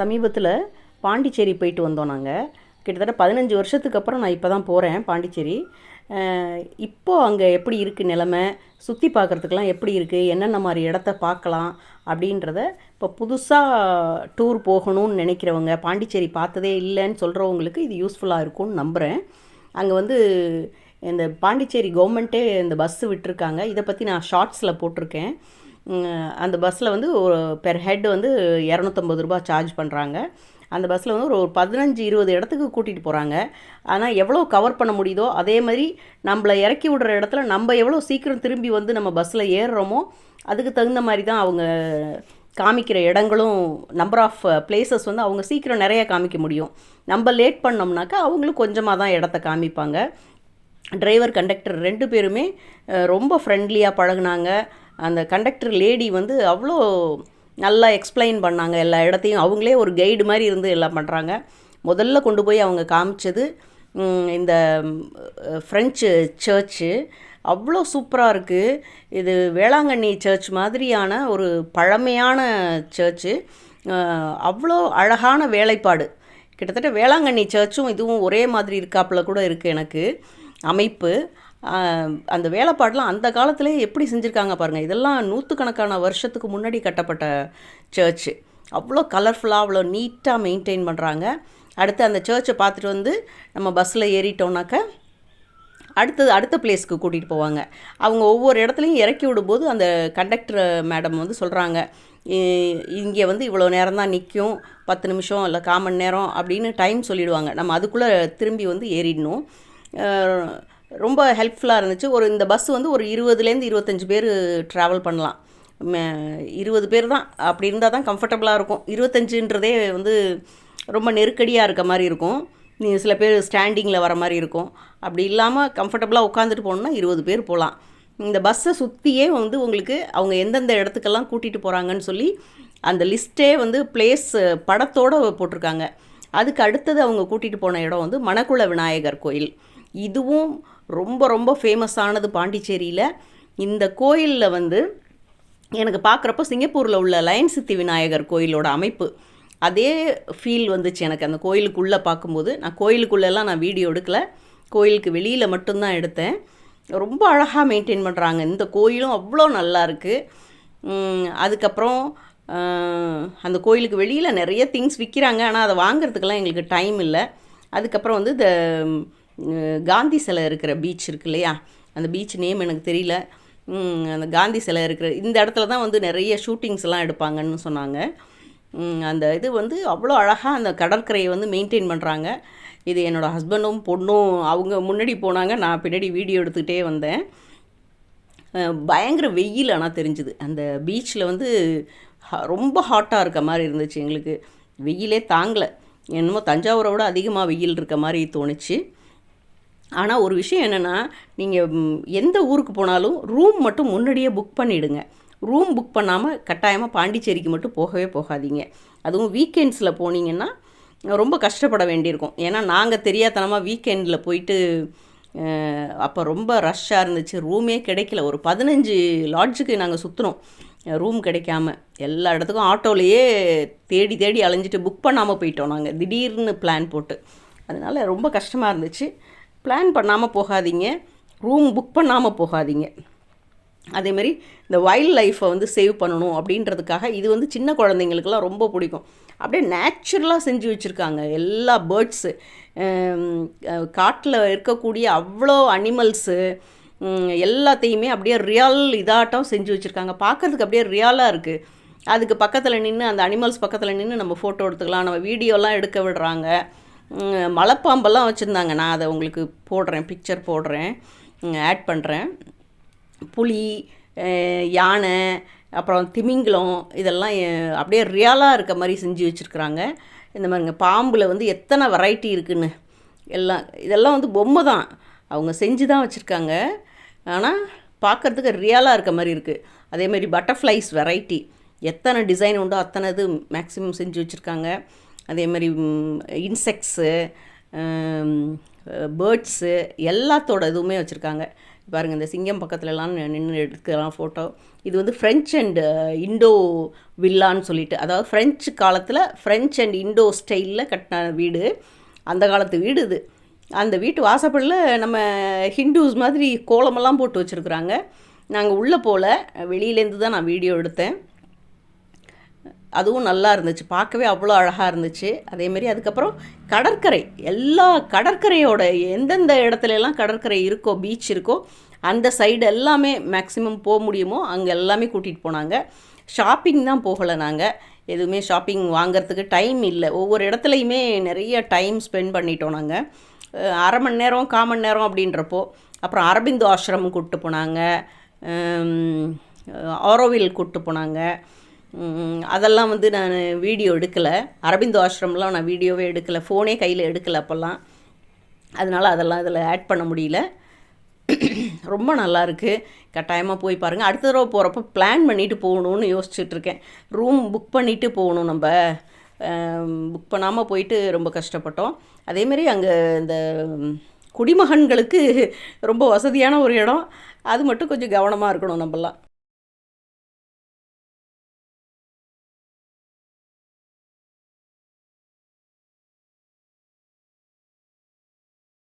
சமீபத்தில் பாண்டிச்சேரி போயிட்டு வந்தோம் நாங்கள் கிட்டத்தட்ட பதினஞ்சு வருஷத்துக்கு அப்புறம் நான் இப்போ தான் போகிறேன் பாண்டிச்சேரி. இப்போது இப்போ அங்கே எப்படி இருக்குது நிலமை? சுற்றி பார்க்குறதுக்கெலாம் எப்படி இருக்குது என்னென்ன மாதிரி இடத்த பார்க்கலாம்? அப்படின்றத இப்போ புதுசாக டூர் போகணும்னு நினைக்கிறவங்க பாண்டிச்சேரி பார்த்ததே இல்லைன்னு சொல்கிறவங்களுக்கு இது யூஸ்ஃபுல்லாக இருக்கும்னு நம்புகிறேன் அங்கே வந்து இந்த பாண்டிச்சேரி கவர்மெண்ட்டே இந்த பஸ்ஸு விட்டுருக்காங்க. இதை பற்றி நான் ஷார்ட்ஸில் போட்டிருக்கேன். அந்த பஸ்ஸில் வந்து ஒரு பெர் ஹெட் வந்து இரநூத்தம்பது ரூபா சார்ஜ் பண்ணுறாங்க அந்த பஸ்ஸில் வந்து ஒரு பதினஞ்சு இருபது இடத்துக்கு கூட்டிகிட்டு போகிறாங்க ஆனால் எவ்வளோ கவர் பண்ண முடியுதோ அதே மாதிரி நம்மளை இறக்கி விடுற இடத்துல நம்ம எவ்வளோ சீக்கிரம் திரும்பி வந்து நம்ம பஸ்ஸில் ஏறுறோமோ அதுக்கு தகுந்த மாதிரி தான் அவங்க காமிக்கிற இடங்களும் நம்பர் ஆஃப் பிளேசஸ் வந்து அவங்க சீக்கிரம் நிறைய காமிக்க முடியும். நம்ம லேட் பண்ணோம்னாக்கா அவங்களும் கொஞ்சமாக தான் இடத்த காமிப்பாங்க. டிரைவர் கண்டக்டர் ரெண்டு பேருமே ரொம்ப ஃப்ரெண்ட்லியாக பழகுனாங்க. அந்த கண்டக்டர் லேடி வந்து அவ்வளோ நல்லா எக்ஸ்பிளைன் பண்ணாங்க எல்லா இடத்தையும். அவங்களே ஒரு கைடு மாதிரி இருந்து எல்லாம் பண்ணுறாங்க முதல்ல கொண்டு போய் அவங்க காமிச்சது இந்த ஃப்ரெஞ்சு சர்ச்சு அவ்வளோ சூப்பராக இருக்குது இது வேளாங்கண்ணி சர்ச் மாதிரியான ஒரு பழமையான சர்ச்சு அவ்வளோ அழகான வேலைப்பாடு. கிட்டத்தட்ட வேளாங்கண்ணி சர்ச்சும் இதுவும் ஒரே மாதிரி இருக்காப்புல கூட இருக்குது எனக்கு. அமைப்பு. அந்த வேலைப்பாடெலாம் அந்த காலத்திலே எப்படி செஞ்சுருக்காங்க பாருங்கள் இதெல்லாம் நூற்றுக்கணக்கான வருஷத்துக்கு முன்னாடி கட்டப்பட்ட சர்ச்சு அவ்வளோ கலர்ஃபுல்லாக அவ்வளோ நீட்டாக மெயின்டைன் பண்ணுறாங்க அடுத்து அந்த சர்ச்சை பார்த்துட்டு வந்து நம்ம பஸ்ஸில் ஏறிட்டோம்னாக்க அடுத்தது அடுத்த பிளேஸ்க்கு கூட்டிகிட்டு போவாங்க. அவங்க ஒவ்வொரு இடத்துலையும் இறக்கி விடும்போது அந்த கண்டக்டர் மேடம் வந்து சொல்கிறாங்க இங்கே வந்து இவ்வளோ நேரம் தான் நிற்கும் பத்து நிமிஷம் இல்லை காமன் நேரம் அப்படின்னு டைம் சொல்லிவிடுவாங்க நம்ம அதுக்குள்ளே திரும்பி வந்து ஏறிடணும். ரொம்ப ஹெல்ப்ஃபுல்லாக இருந்துச்சு. ஒரு இந்த பஸ் வந்து ஒரு இருபதுலேருந்து இருபத்தஞ்சி பேர் ட்ராவல் பண்ணலாம். இருபது பேர் தான். அப்படி இருந்தால் தான் கம்ஃபர்டபுளாக இருக்கும். இருபத்தஞ்சுன்றதே வந்து ரொம்ப நெருக்கடியாக இருக்க மாதிரி இருக்கும். நீ சில பேர் ஸ்டாண்டிங்கில் வர மாதிரி இருக்கும். அப்படி இல்லாமல் கம்ஃபர்டபுளாக உட்காந்துட்டு போகணுன்னா இருபது பேர் போகலாம் இந்த பஸ்ஸை சுற்றியே வந்து உங்களுக்கு அவங்க எந்தெந்த இடத்துக்கெல்லாம் கூட்டிகிட்டு போகிறாங்கன்னு சொல்லி அந்த லிஸ்ட்டே வந்து பிளேஸ் படத்தோடு போட்டிருக்காங்க. அதுக்கு அடுத்தது அவங்க கூட்டிகிட்டு போன இடம் வந்து மணக்குள விநாயகர் கோயில். இதுவும் ரொம்ப ரொம்ப ஃபேமஸானது பாண்டிச்சேரியில். இந்த கோயிலில் வந்து எனக்கு பார்க்குறப்ப சிங்கப்பூரில் உள்ள லயன் சித்தி விநாயகர் கோயிலோட அமைப்பு அதே ஃபீல் வந்துச்சு எனக்கு அந்த கோயிலுக்குள்ளே பார்க்கும்போது நான் கோயிலுக்குள்ளெல்லாம் நான் வீடியோ எடுக்கல. கோயிலுக்கு வெளியில் மட்டும்தான் எடுத்தேன். ரொம்ப அழகாக மெயின்டைன் பண்ணுறாங்க இந்த கோயிலும் அவ்வளோ நல்லா இருக்குது அதுக்கப்புறம் அந்த கோயிலுக்கு வெளியில் நிறைய திங்ஸ் விற்கிறாங்க ஆனால் அதை வாங்குறதுக்கெல்லாம் எங்களுக்கு டைம் இல்லை. அதுக்கப்புறம் வந்து இந்த காந்தி சிலை இருக்கிற பீச் இருக்கு இல்லையா? அந்த பீச் நேம் எனக்கு தெரியல. அந்த காந்தி சிலை இருக்கிற இந்த இடத்துல தான் வந்து நிறைய ஷூட்டிங்ஸ் எல்லாம் எடுப்பாங்கன்னு சொன்னாங்க. அந்த இது வந்து அவ்வளோ அழகாக அந்த கடற்கரையை வந்து மெயின்டைன் பண்ணுறாங்க இது என்னோடய ஹஸ்பண்டும் பொண்ணும் அவங்க முன்னாடி போனாங்க. நான் பின்னாடி வீடியோ எடுத்துக்கிட்டே வந்தேன். பயங்கர வெயில் ஆனால் தெரிஞ்சுது. அந்த பீச்சில் வந்து ஹ- ரொம்ப ஹாட்டாக இருக்க மாதிரி இருந்துச்சு எங்களுக்கு. வெயிலே தாங்கலை. என்னமோ தஞ்சாவூரை விட அதிகமாக வெயில் இருக்க மாதிரி தோணுச்சு. ஆனால் ஒரு விஷயம் என்னென்னா நீங்கள் எந்த ஊருக்கு போனாலும் ரூம் மட்டும் முன்னாடியே புக் பண்ணிவிடுங்க ரூம் புக் பண்ணாமல் கட்டாயமாக பாண்டிச்சேரிக்கு மட்டும் போகவே போகாதீங்க. அதுவும் வீக்கெண்ட்ஸில் போனீங்கன்னா ரொம்ப கஷ்டப்பட வேண்டியிருக்கும். ஏன்னா நாங்கள் தெரியாதனமாக வீக்கெண்டில் போயிட்டு அப்போ ரொம்ப ரஷ்ஷாக இருந்துச்சு. ரூமே கிடைக்கல. ஒரு பதினஞ்சு லாட்ஜுக்கு நாங்கள் சுற்றினோம் ரூம் கிடைக்காம. எல்லா இடத்துக்கும் ஆட்டோலையே தேடி தேடி அலைஞ்சிட்டு புக் பண்ணாமல் போயிட்டோம் நாங்கள் திடீர்னு பிளான் போட்டு. அதனால ரொம்ப கஷ்டமாக இருந்துச்சு. பிளான் பண்ணாமல் போகாதீங்க. ரூம் புக் பண்ணாமல் போகாதீங்க. அதேமாரி இந்த வைல்ட் லைஃப்பை வந்து சேவ் பண்ணணும் அப்படின்றதுக்காக இது வந்து சின்ன குழந்தைங்களுக்கெல்லாம் ரொம்ப பிடிக்கும். அப்படியே நேச்சுரலாக செஞ்சு வச்சுருக்காங்க. எல்லா பேர்ட்ஸு காட்டில் இருக்கக்கூடிய அவ்வளோ அனிமல்ஸு எல்லாத்தையுமே அப்படியே ரியல் இதாட்டம் செஞ்சு வச்சுருக்காங்க. பார்க்கறதுக்கு அப்படியே ரியலாக இருக்குது அதுக்கு பக்கத்தில் நின்று அந்த அனிமல்ஸ் பக்கத்தில் நின்று நம்ம ஃபோட்டோ எடுத்துக்கலாம். நம்ம வீடியோலாம் எடுக்க விடுறாங்க. மலைப்பாம்பெல்லாம் வச்சுருந்தாங்க. நான் அதை உங்களுக்கு போடுறேன் பிக்சர் போடுறேன் ஆட் பண்ணுறேன் புலி யானை அப்புறம் திமிங்கலம் இதெல்லாம் அப்படியே ரியலாக இருக்க மாதிரி செஞ்சு வச்சுருக்குறாங்க. இந்த மாதிரிங்க பாம்பில் வந்து எத்தனை வெரைட்டி இருக்குன்னு. எல்லாம் இதெல்லாம் வந்து பொம்மை தான். அவங்க செஞ்சு தான் வச்சுருக்காங்க. ஆனால் பார்க்கறதுக்கு ரியலாக இருக்க மாதிரி இருக்குது அதேமாரி பட்டர்ஃப்ளைஸ் வெரைட்டி எத்தனை டிசைன் உண்டோ அத்தனை இது மேக்ஸிமம் செஞ்சு வச்சுருக்காங்க. அதே மாதிரி இன்செக்ட்ஸு பேர்ட்ஸு எல்லாத்தோட இதுவுமே வச்சுருக்காங்க. பாருங்கள் இந்த சிங்கம் பக்கத்துலலாம் நின்று எடுக்கலாம் ஃபோட்டோ இது வந்து ஃப்ரெஞ்ச் அண்ட் இண்டோ வில்லான்னு சொல்லிட்டு அதாவது ஃப்ரெஞ்சு காலத்தில் ஃப்ரெஞ்ச் அண்ட் இண்டோ ஸ்டைலில் கட்டின வீடு. அந்த காலத்து வீடு இது. அந்த வீட்டு வாசப்படில் நம்ம ஹிந்துஸ் மாதிரி கோலமெல்லாம் போட்டு வச்சுருக்குறாங்க. நாங்கள் உள்ளே போகல வெளியிலேருந்து தான் நான் வீடியோ எடுத்தேன். அதுவும் நல்லா இருந்துச்சு. பார்க்கவே அவ்வளோ அழகாக இருந்துச்சு. அதேமாரி அதுக்கப்புறம் கடற்கரை. எல்லா கடற்கரையோட எந்தெந்த இடத்துலலாம் கடற்கரை இருக்கோ பீச் இருக்கோ அந்த சைடு எல்லாமே மேக்ஸிமம் போக முடியுமோ அங்கே எல்லாமே கூட்டிகிட்டு போனாங்க. ஷாப்பிங் தான் போகலை நாங்கள் எதுவுமே ஷாப்பிங் வாங்குறதுக்கு டைம் இல்லை. ஒவ்வொரு இடத்துலையுமே நிறைய டைம் ஸ்பெண்ட் பண்ணிட்டோம் நாங்கள் அரை மணி நேரம் கால் மணி நேரம் அப்படின்றப்போ அப்புறம் அரபிந்து ஆசிரமம் கூப்பிட்டு போனாங்க. ஆரோவில் கூப்பிட்டு போனாங்க. அதெல்லாம் வந்து நான் வீடியோ எடுக்கலை. அரபிந்தோ ஆசிரம்லாம் நான் வீடியோவே எடுக்கலை. ஃபோனே கையில் எடுக்கலை அப்போல்லாம். அதனால் அதெல்லாம் இதில் ஆட் பண்ண முடியல. ரொம்ப நல்லாயிருக்கு கட்டாயமாக போய் பாருங்கள் அடுத்த தடவை போகிறப்ப பிளான் பண்ணிவிட்டு போகணும்னு யோசிச்சுட்டு இருக்கேன். ரூம் புக் பண்ணிவிட்டு போகணும் நம்ம. புக் பண்ணாமல் போயிட்டு ரொம்ப கஷ்டப்பட்டோம். அதேமாரி அங்கே இந்த குடிமகன்களுக்கு ரொம்ப வசதியான ஒரு இடம். அது மட்டும் கொஞ்சம் கவனமாக இருக்கணும் நம்மலாம்